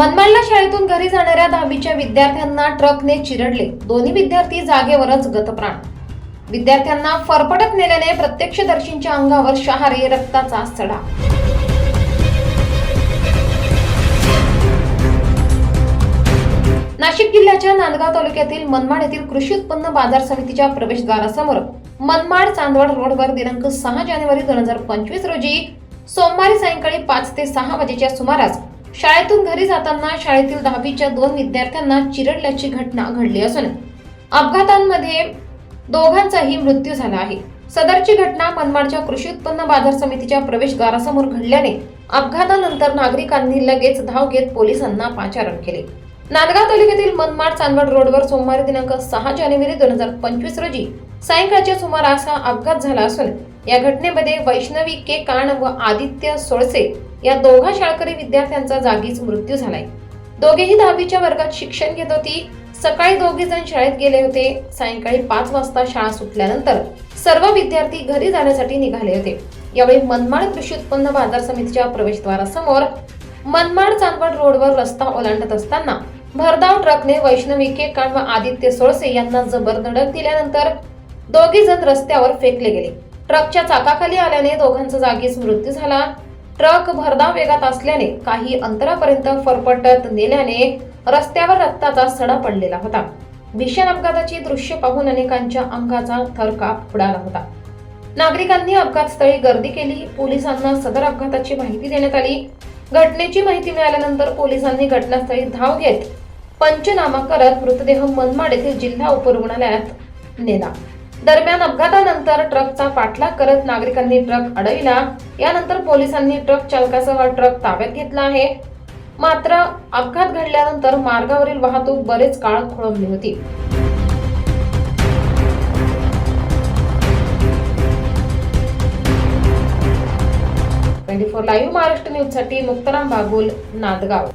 मनमाडला शाळेतून घरी जाणाऱ्या दहावीच्या विद्यार्थ्यांना ट्रकने चिरडले. दोन्ही विद्यार्थी जागेवरच गतप्राण. विद्यार्थ्यांना फरफटत नेल्याने प्रत्यक्षदर्शींच्या अंगावर शहारे रक्ताचा सडा. नाशिक जिल्ह्याच्या नांदगाव तालुक्यातील मनमाड येथील कृषी उत्पन्न बाजार समितीच्या प्रवेशद्वारासमोर मनमाड चांदवड रोडवर दिनांक सहा जानेवारी दोन हजार पंचवीस रोजी सोमवारी सायंकाळी पाच ते सहा वाजेच्या सुमारास शाळेतून घरी जाताना शाळेतील दहावीच्या दोन विद्यार्थ्यांना चिरडल्याची घटना घडली असून अपघातांमध्ये दोघांचाही मृत्यू झाला आहे. सदरची घटना मनमाडच्या कृषी उत्पन्न बाजार समितीच्या प्रवेशद्वारासमोर घडल्याने अपघातानंतर नागरिकांनी लगेच धाव घेत पोलिसांना पाचारण केले. नांदगाव तालुक्यातील मनमाड चांदवड रोडवर सोमवारी दिनांक सहा जानेवारी दोन हजार पंचवीस रोजी सायंकाळच्या सुमारास हा अपघात झाला असून या घटनेमध्ये वैष्णवी के. काण व आदित्य सोळसे या दोघा शाळकरी विद्यार्थ्यांचा जागीच मृत्यू झालाय. दोघेही दहावीच्या वर्गात शिक्षण घेत होती. सकाळी दोघे जण शाळेत गेले होते. सायंकाळी पाच वाजता शाळा सुटल्यानंतर सर्व विद्यार्थी घरी जाण्यासाठी निघाले होते. यावेळी मनमाड कृषी उत्पन्न बाजार समितीच्या प्रवेशद्वारासमोर मनमाड चांदवड रोडवर रस्ता ओलांडत असताना भरधाव ट्रकने वैष्णवी के. काण व आदित्य सोळसे यांना जबर धडक दिल्यानंतर दोघे जण रस्त्यावर फेकले गेले. ट्रकच्या चाकाखाली आल्याने दोघांचा जागीच मृत्यू झाला. ट्रक भरधाव वेगात असल्याने काही अंतरापर्यंत फरफटत नेल्याने रस्त्यावर रक्ताचा सडा पडलेला होता. भीषण अपघाताची दृश्य पाहून अनेकांच्या अंगाचा थरकाप उडाला होता. नागरिकांनी अपघातस्थळी गर्दी केली. पोलिसांना सदर अपघाताची माहिती देण्यात आली. घटनेची माहिती मिळाल्यानंतर पोलिसांनी घटनास्थळी धाव घेत पंचनामा करत मृतदेह मनमाड येथील जिल्हा उपरुग्णालयात नेला. दरम्यान अपघातानंतर ट्रकचा पाठलाग करत नागरिकांनी ट्रक अडविला. यानंतर पोलिसांनी ट्रक चालकासह ट्रक ताब्यात घेतला आहे. मात्र अपघात घडल्यानंतर मार्गावरील वाहतूक बरेच काळ खोळंबली होती. ट्वेंटी फोर लाईव्ह महाराष्ट्र न्यूजसाठी मुक्ताराम बागुल नांदगाव.